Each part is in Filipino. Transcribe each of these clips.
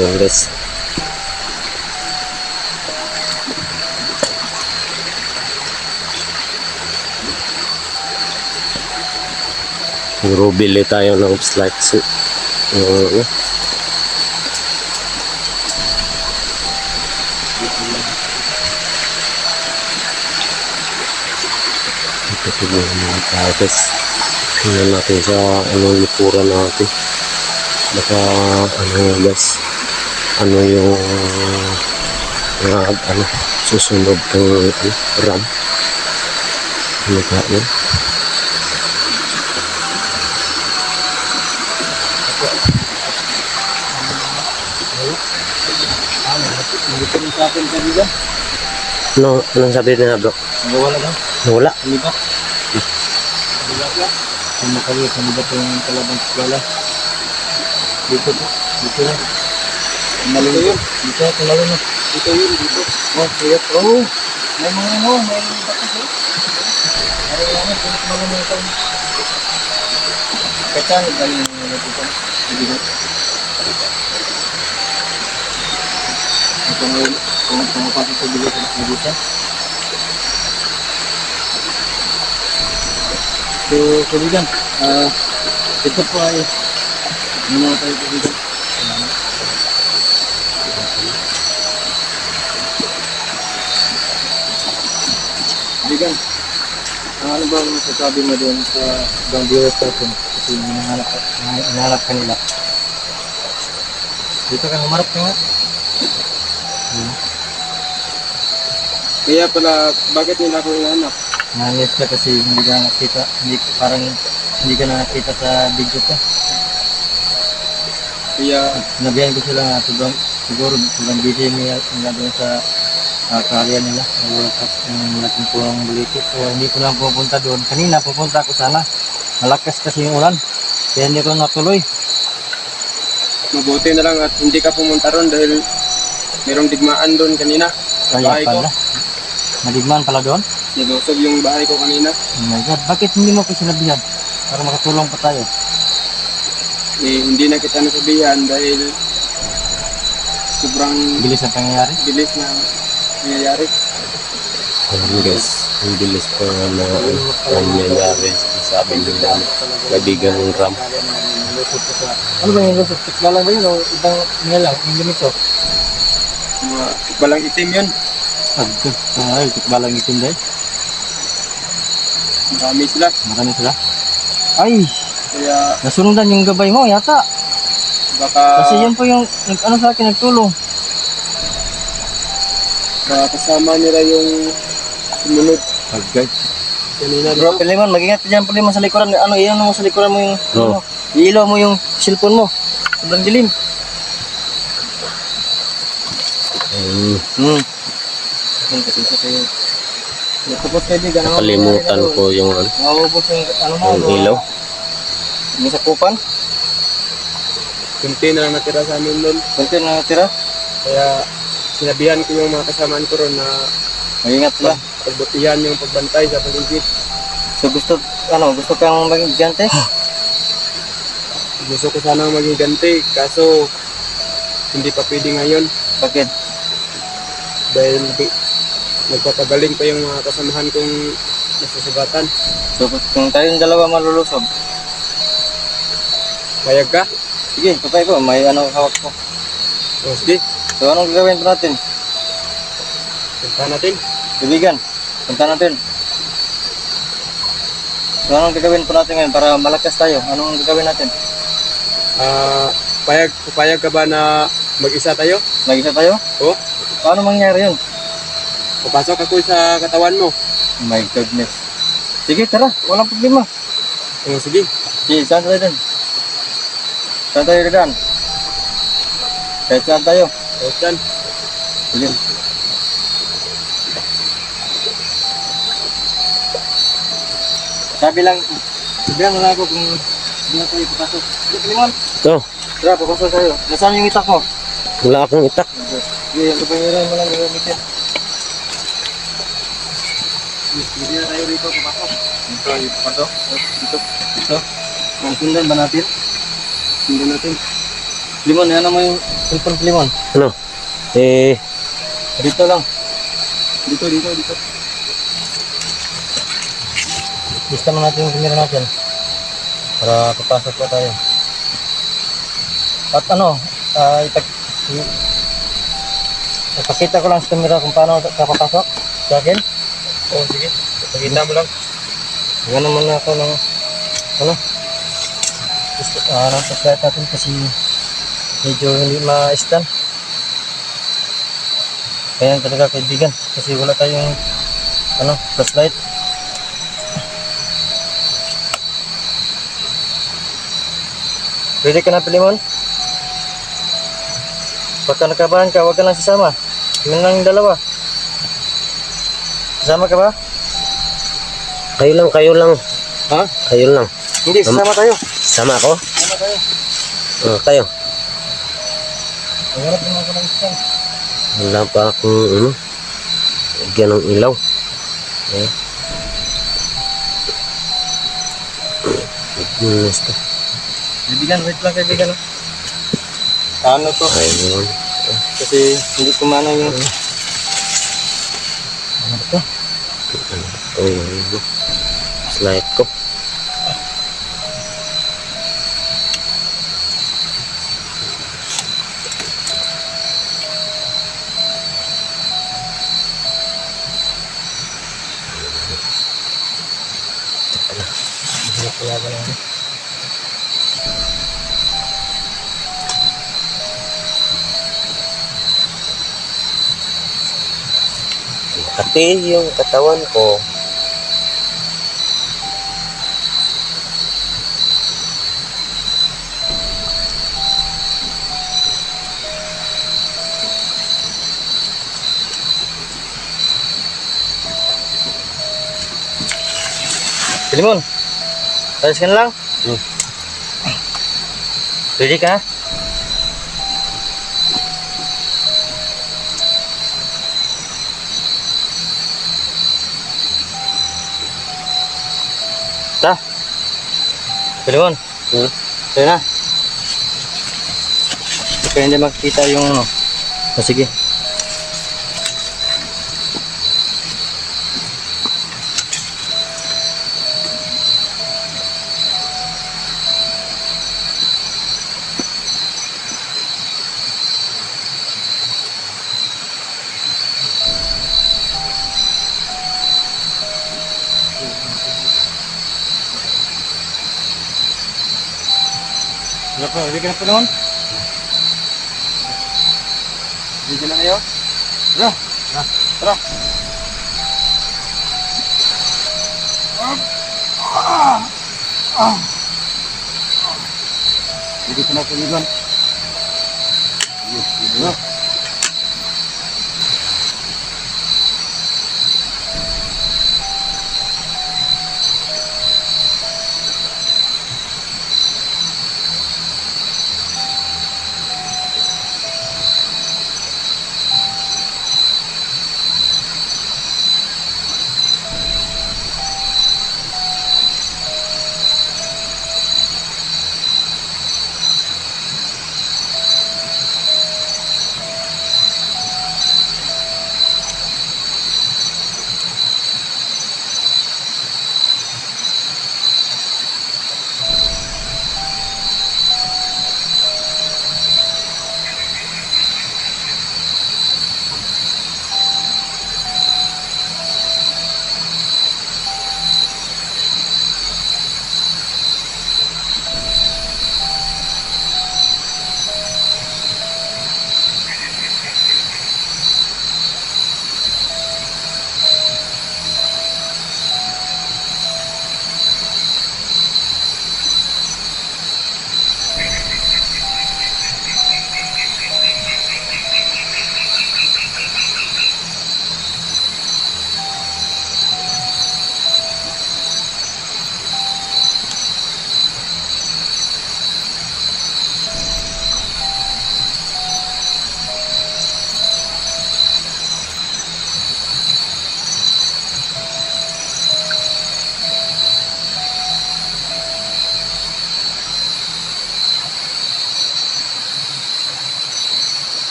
Yung guys. Puro bili tayo ng slides. Yung ano. Ito po yung mga guys. Tingnan natin sa ano likuran natin. Baka ano guys. Ano yung mga ano susunod ng ano, ram. Ano ka yun? Ba? Ano, anong sabi niya bro? Nagawala lang. Wala. Hindi ba? Hindi ba? Kung makali, kung ba itong kalabang eskwela? Dito po. Dito na. Tumalun yun. Dito, tumalun na. Dito yun, dito. Oh, kaya Oh, may mga ano, may bakas eh. Ano yung ano, kung tumalun na ito. Kaya, galing na dito. Hindi na. Ito na yun. Kung pumapasok sa bilis, na dito. So, kaibigan, ah, ito po ay muna tayo kaibigan. Kaibigan, ah, ano ba masasabi mo doon sa ibang viewers natin? Kasi hinahanap, hinahanap ka nila. Dito ka, humarap ka nga. Kaya pala, bakit nila ako inahanap? Nangis ka kasi hindi ka nakita, hindi parang hindi ka nakita sa video ko. Kaya, Sinabihan ko sila na sobrang, siguro sobrang busy nila doon sa uh, karya nila. Cup yung malaking pulang bulitit. So hindi ko lang pupunta doon. Kanina pupunta ako sana. Malakas kasi yung ulan. Kaya hindi ko natuloy. mabuti na lang at hindi ka pumunta ron dahil merong digmaan doon kanina. Sa Kaya bahay ko. pala. Madigman pala doon. Nalusog yung bahay ko kanina. Oh my God. Bakit hindi mo ko sinabihan? Para makatulong pa tayo. Eh, hindi na kita nasabihan dahil sobrang Bilis ang pangyayari. bilis na nangyayari. Ayun guys. Ang bilis pa nga na ano, nangyayari. Sabi nila kaibigan ng ram. Sa... Ano ba yung lusot? Tikla lang ba yun o ibang nilalang? Yung ganito? Mga balang itim yun. Agad. Ay, tikla lang itin dahil. Marami sila. Marami sila. Ay! Kaya Nasundan yung gabay mo yata. baka, Kasi yan po yung ano sa akin nagtulong. Baka kasama nila yung sumunod Agad. kanina. Bro, Pilimon, mag-ingat dyan Pilimon sa likuran. Ano, iyan mo sa likuran mo yung, Oo. ano, iilaw mo yung cellphone mo. Sobrang dilim. Ayun. Hmm. Yan, kasi sa kayo. Ano, Nakalimutan ko yung ano, yung, ano mo, yung ilaw. Yung sakupan. Kunti na lang natira sa amin doon. Kunti na natira. Kaya sinabihan ko yung mga kasamaan ko ron na Mag-ingat sila. pagbutihan yung pagbantay sa paligid. So gusto, ano, gusto kang maging gigante? Gusto ko sanang maging ganti, kaso hindi pa pwede ngayon Bakit? dahil di- nagpapagaling pa yung mga kasamahan kong nasusugatan. So kung tayong dalawa malulusog, Payag ka? sige, papay ko, may ano hawak ko. O sige, So anong gagawin pa natin? punta natin. Kaibigan, punta natin. So anong gagawin po natin ngayon para malakas tayo? Anong gagawin natin? Ah, payag, payag ka ba na mag-isa tayo? Mag-isa tayo? O, Paano mangyari yun? papasok ako sa katawan mo. Oh my goodness. Sige, tara. Walang problema. O sige, Sige, saan tayo dun? Saan tayo dadaan? Kahit saan tayo. O yan. Sige. Sabi lang, mo lang ako kung hindi na tayo papasok. Limon. Ito, Tara, papasok tayo. Nasaan yung itak mo? wala akong itak. Sige, ang kapangyarihan mo lang gagamitin. Hindi na tayo rito papasok. Dito, yung papasok. Dito, dito. Ang sundan ba natin? Sundan natin. Limon, yan naman yung cellphone Limon. Ano? Eh, Dito lang. Dito, dito, dito. Lista mo natin yung camera natin. Para papasok po tayo. At ano, ah ipag... Ipakita ko lang sa camera kung paano ka papasok sa akin. Oh, sige. Pagkita mo lang. Gano'n naman ako ng... Ano? Gusto, ah, nasa flight natin kasi medyo hindi ma-stand. Kaya talaga kaibigan kasi wala tayong ano, flashlight. Ready ka na, Pilimon? Pagka nakabahan ka, huwag ka lang sasama. Yun lang dalawa. Sasama ka ba? kayo lang, kayo lang. Ha? Kayo lang. Hindi, sasama tayo. Sama ako? Sasama tayo. Oh, kayo. Maghanap naman ng stand. Wala pa akong, ano, lagyan ng ilaw. Eh. Gusto. Kaibigan, wait lang kaibigan. Ano to? Ayun. Kasi hindi ko mana yung... Ano ba to? Ano, slide ko. Hindi ko kaya ba na Pati yung katawan ko. Pilimon! Ayos ka na lang? Hmm. Ready ka? Ta? Pilimon? Hmm? Tayo na. Kaya hindi makikita yung ano. Oh, sige. Ano po, hindi ka na po naman? Dito na kayo. Tara! Tara! Hindi ko na po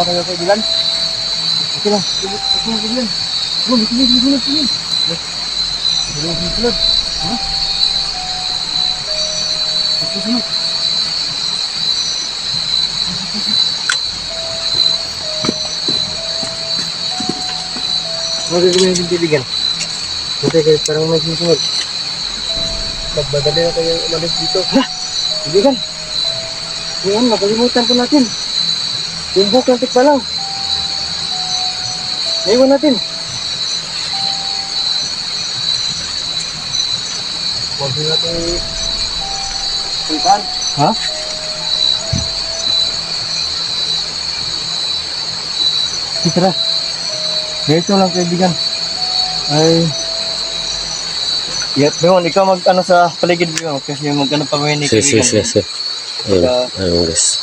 Okay lang ba kayo kaibigan? Okay lang. Okay lang kaibigan. Bro, bikin bikin bikin bikin. Bikin bikin bikin. Ha? Okay, sunod. Ano gagawin natin kaibigan? Buti kayo parang may susunod. Magmadali na kayo umalis dito. Ha? Kaibigan. Yan, nakalimutan ko natin. Yung buhok ng tikpalaw. Naiwan natin. Huwag na natin puntaan. Ha? Sige, tara. Ganito lang kaibigan. Ay... Yep, Leon, ikaw mag ano sa paligid mo kasi mag ano pa mo ni Sige, sige, sige, sige. Ayun, ayun guys.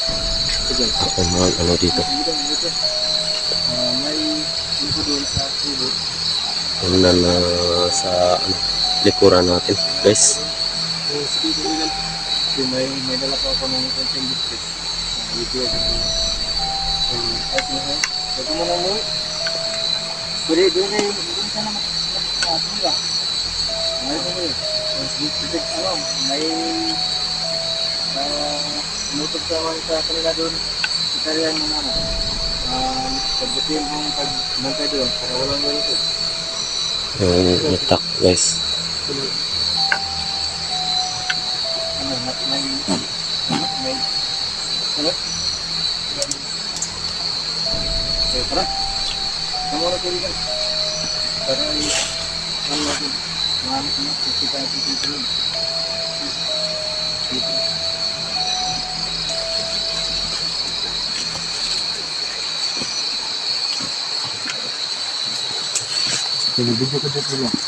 Ako mag ano dito. Ah, may info doon sa tubo. Yun na na sa ano, likuran natin guys. Yung sige kaibigan. Yung may, may dala pa ako ng content biscuit. Uh, video. Um, at mo ha. Ito mo lang mo. Pwede, doon kayo, doon ka naman. Ano ba? Ano ito mo yun? Yung biscuit, ano, may uh, nutok sa kanila doon. Italian mo na ano. Um, pagbutin mong pagbantay doon para walang ganito. Yung itak guys. Ano, may, may, ano? Okay, tara. Kamu na kaibigan. Para ay, ano natin, mahanap mo, kita natin sa Sige, video ko dito lang.